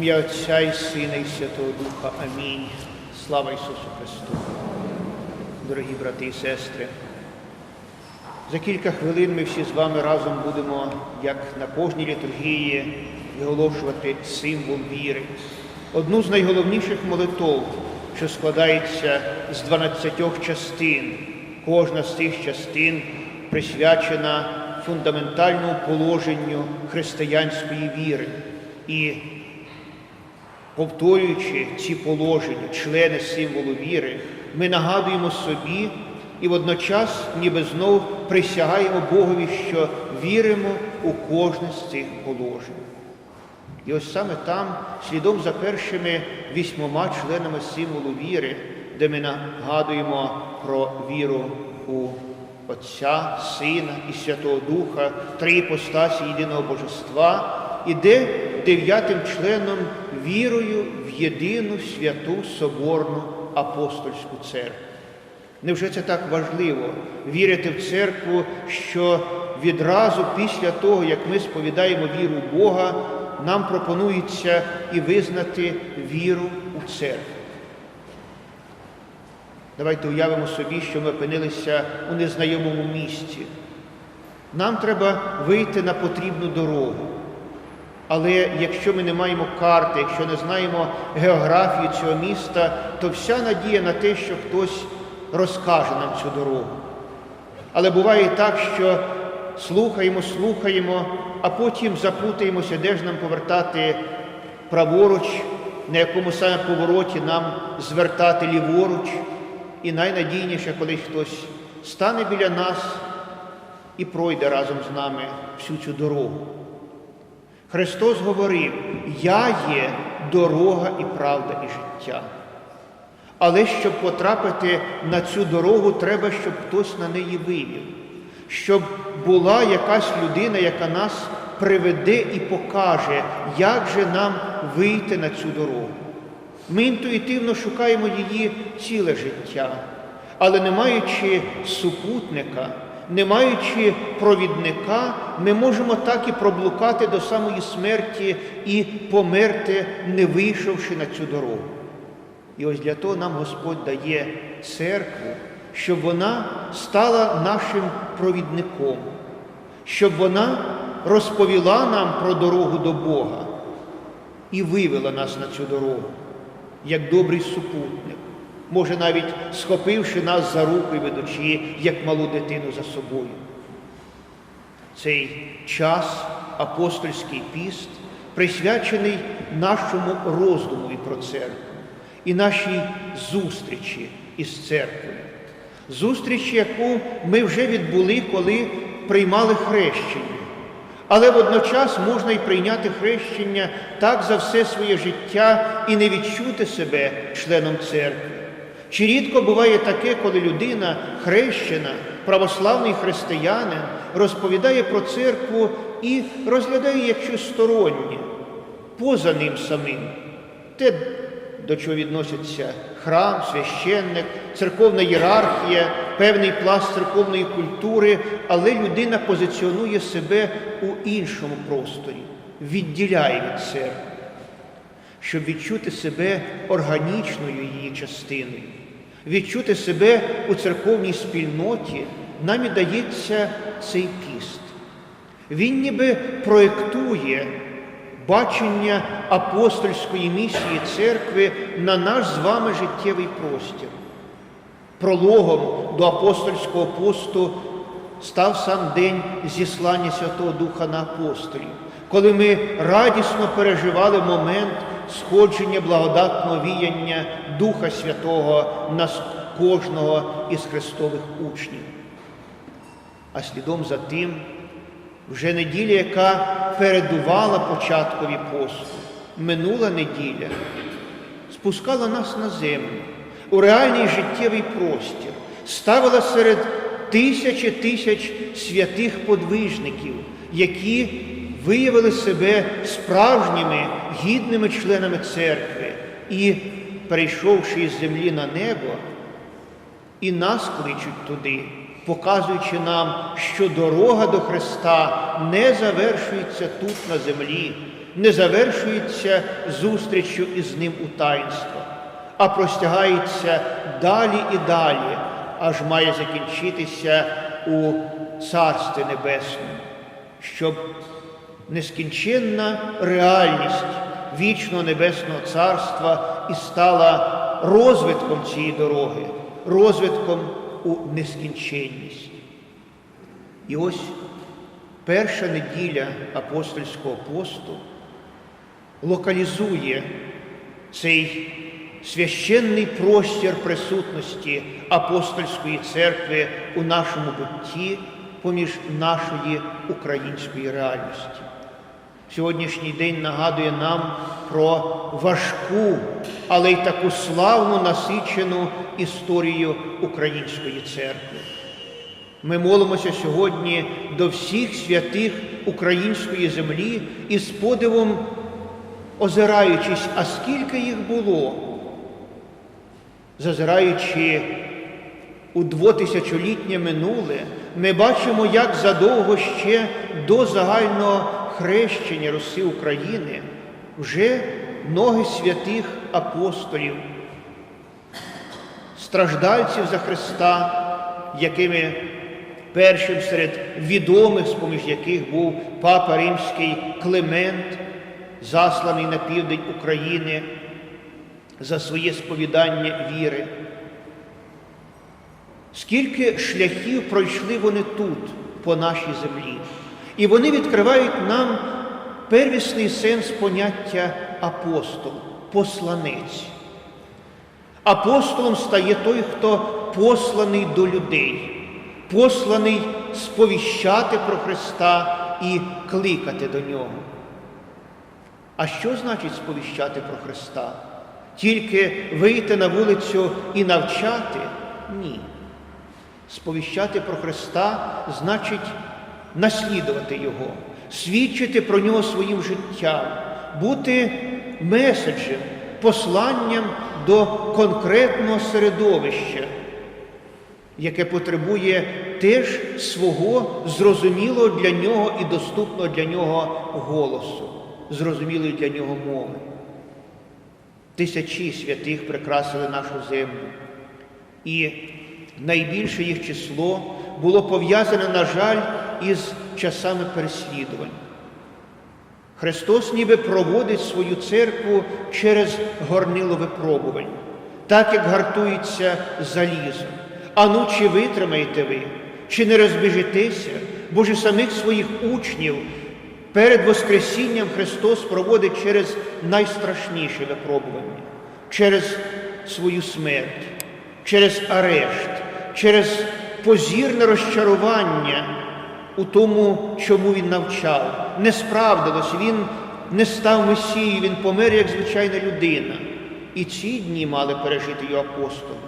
ім'я Отця і Сина, і Святого Духа. Амінь. Слава Ісусу Христу. Дорогі брати і сестри, за кілька хвилин ми всі з вами разом будемо, як на кожній літургії, виголошувати символ віри. Одну з найголовніших молитов, що складається з 12 частин. Кожна з цих частин присвячена фундаментальному положенню християнської віри. І повторюючи ці положення, члени символу віри, ми нагадуємо собі і водночас ніби знов присягаємо Богові, що віримо у кожне з цих положень. І ось саме там, слідом за першими вісьмома членами символу віри, де ми нагадуємо про віру у Отця, Сина і Святого Духа, три іпостасі єдиного Божества, іде дев'ятим членом вірою в єдину святу Соборну апостольську церкву. Невже це так важливо вірити в церкву, що відразу після того, як ми сповідаємо віру в Бога, нам пропонується і визнати віру у церкву? Давайте уявимо собі, що ми опинилися у незнайомому місці. Нам треба вийти на потрібну дорогу. Але якщо ми не маємо карти, якщо не знаємо географію цього міста, то вся надія на те, що хтось розкаже нам цю дорогу. Але буває і так, що слухаємо, слухаємо, а потім запутаємося, де ж нам повертати праворуч, на якому саме повороті нам звертати ліворуч. І найнадійніше, коли хтось стане біля нас і пройде разом з нами всю цю дорогу. Христос говорив, я є дорога і правда і життя. Але щоб потрапити на цю дорогу, треба, щоб хтось на неї вивів, щоб була якась людина, яка нас приведе і покаже, як же нам вийти на цю дорогу. Ми інтуїтивно шукаємо її ціле життя, але не маючи супутника, не маючи провідника, ми можемо так і проблукати до самої смерті і померти, не вийшовши на цю дорогу. І ось для того нам Господь дає церкву, щоб вона стала нашим провідником, щоб вона розповіла нам про дорогу до Бога і вивела нас на цю дорогу, як добрий супутник, може навіть схопивши нас за руку і ведучи, як малу дитину за собою. Цей час, апостольський піст, присвячений нашому роздуму і про церкву і нашій зустрічі із церквою. Зустріч, яку ми вже відбули, коли приймали хрещення. Але водночас можна й прийняти хрещення так за все своє життя і не відчути себе членом церкви. Чи рідко буває таке, коли людина хрещена, православний християнин, розповідає про церкву і розглядає як щось стороннє, поза ним самим. Те, до чого відносяться храм, священник, церковна ієрархія, певний пласт церковної культури, але людина позиціонує себе у іншому просторі, відділяє від церкви, щоб відчути себе органічною її частиною, відчути себе у церковній спільноті, нам і дається цей піст. Він ніби проєктує бачення апостольської місії церкви на наш з вами життєвий простір. Прологом до апостольського посту став сам день зіслання Святого Духа на апостолів, коли ми радісно переживали момент сходження благодатного віяння Духа Святого на кожного із Христових учнів. А слідом за тим вже неділя, яка передувала початкові посту, минула неділя, спускала нас на землю у реальний життєвий простір, ставила серед тисячі тисяч святих подвижників, які виявили себе справжніми гідними членами церкви. І, перейшовши із землі на небо, і нас кличуть туди показуючи нам, що дорога до Христа не завершується тут на землі, не завершується зустрічю із ним у таїнствах, а простягається далі і далі, аж має закінчитися у Царстві Небесному, щоб нескінченна реальність вічного Небесного Царства і стала розвитком цієї дороги, розвитком у нескінченність. І ось перша неділя апостольського посту локалізує цей священний простір присутності апостольської церкви у нашому бутті поміж нашої української реальності. Сьогоднішній день нагадує нам про важку, але й таку славну насичену історію української церкви. Ми молимося сьогодні до всіх святих української землі і з подивом озираючись, а скільки їх було, зазираючи у двотисячолітнє минуле, ми бачимо, як задовго ще до загального хрещення Руси України вже ноги святих апостолів, страждальців за Христа, якими першим серед відомих, з поміж яких був папа Римський Климент, засланий на південь України за своє сповідання віри. Скільки шляхів пройшли вони тут, по нашій землі, і вони відкривають нам первісний сенс поняття апостол, посланець. Апостолом стає той, хто посланий до людей, посланий сповіщати про Христа і кликати до нього. А що значить сповіщати про Христа? Тільки вийти на вулицю і навчати? Ні. Сповіщати про Христа значить наслідувати Його, свідчити про нього своїм життям, бути меседжем, посланням до конкретного середовища, яке потребує теж свого зрозумілого для нього і доступного для нього голосу, зрозумілої для нього мови. Тисячі святих прикрасили нашу землю. І найбільше їх число було пов'язане, на жаль, із часами переслідувань. Христос ніби проводить свою церкву через горнило випробувань, так як гартується залізо. А ну, чи витримаєте ви, чи не розбіжитеся, бо ж самих своїх учнів перед Воскресінням Христос проводить через найстрашніше випробування, через свою смерть, через арешт, через позірне розчарування у тому, чому він навчав. Не справдилось, він не став Месією, він помер як звичайна людина. І ці дні мали пережити його апостоли.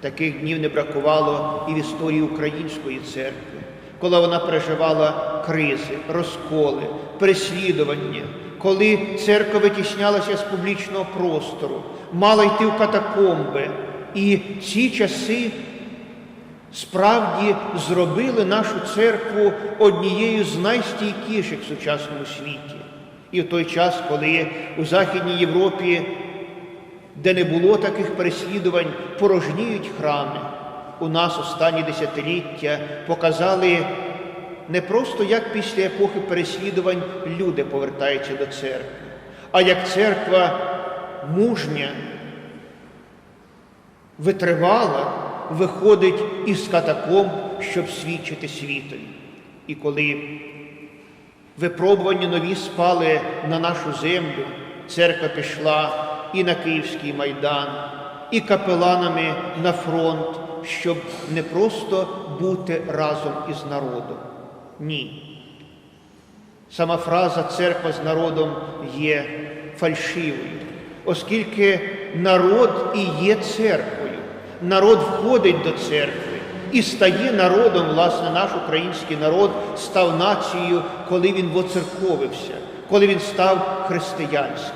Таких днів не бракувало і в історії Української церкви, коли вона переживала кризи, розколи, переслідування, коли церква витіснялася з публічного простору, мала йти в катакомби. І ці часи справді зробили нашу церкву однією з найстійкіших в сучасному світі. І в той час, коли у Західній Європі, де не було таких переслідувань, порожніють храми, у нас останні десятиліття показали не просто як після епохи переслідувань люди повертаються до церкви, а як церква мужня, витривала, виходить із катакомб, щоб свідчити світові. І коли випробування нові спали на нашу землю, церква пішла і на Київський майдан, і капеланами на фронт, щоб не просто бути разом із народом. Ні. Сама фраза церква з народом є фальшивою, оскільки народ і є церквою. Народ входить до церкви і стає народом, власне, наш український народ став нацією, коли він воцерковився, коли він став християнським.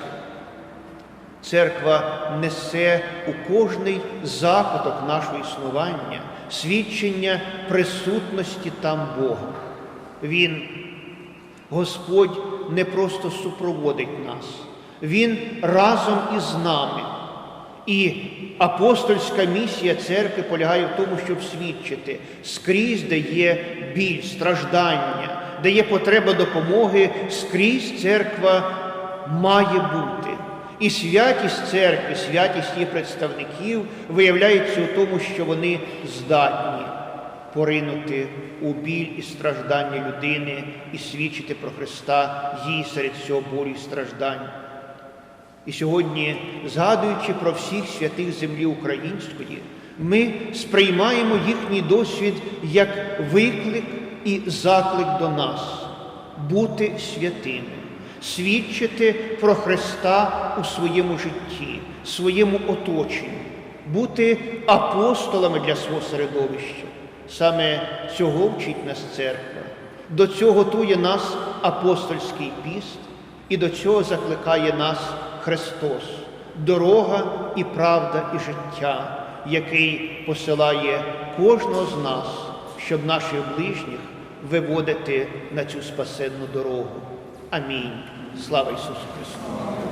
Церква несе у кожний закуток нашого існування свідчення присутності там Бога. Він, Господь, не просто супроводить нас, Він разом із нами. І апостольська місія церкви полягає в тому, щоб свідчити скрізь, де є біль, страждання, де є потреба допомоги, скрізь церква має бути. І святість церкви, святість її представників виявляється у тому, що вони здатні поринути у біль і страждання людини і свідчити про Христа їй серед цього болю і страждань. І сьогодні, згадуючи про всіх святих землі української, ми сприймаємо їхній досвід як виклик і заклик до нас бути святими, свідчити про Христа у своєму житті, своєму оточенні, бути апостолами для свого середовища. Саме цього вчить нас церква. До цього готує нас апостольський піст, і до цього закликає нас Христос, дорога і правда, і життя, який посилає кожного з нас, щоб наших ближніх виводити на цю спасенну дорогу. Амінь. Слава Ісусу Христу!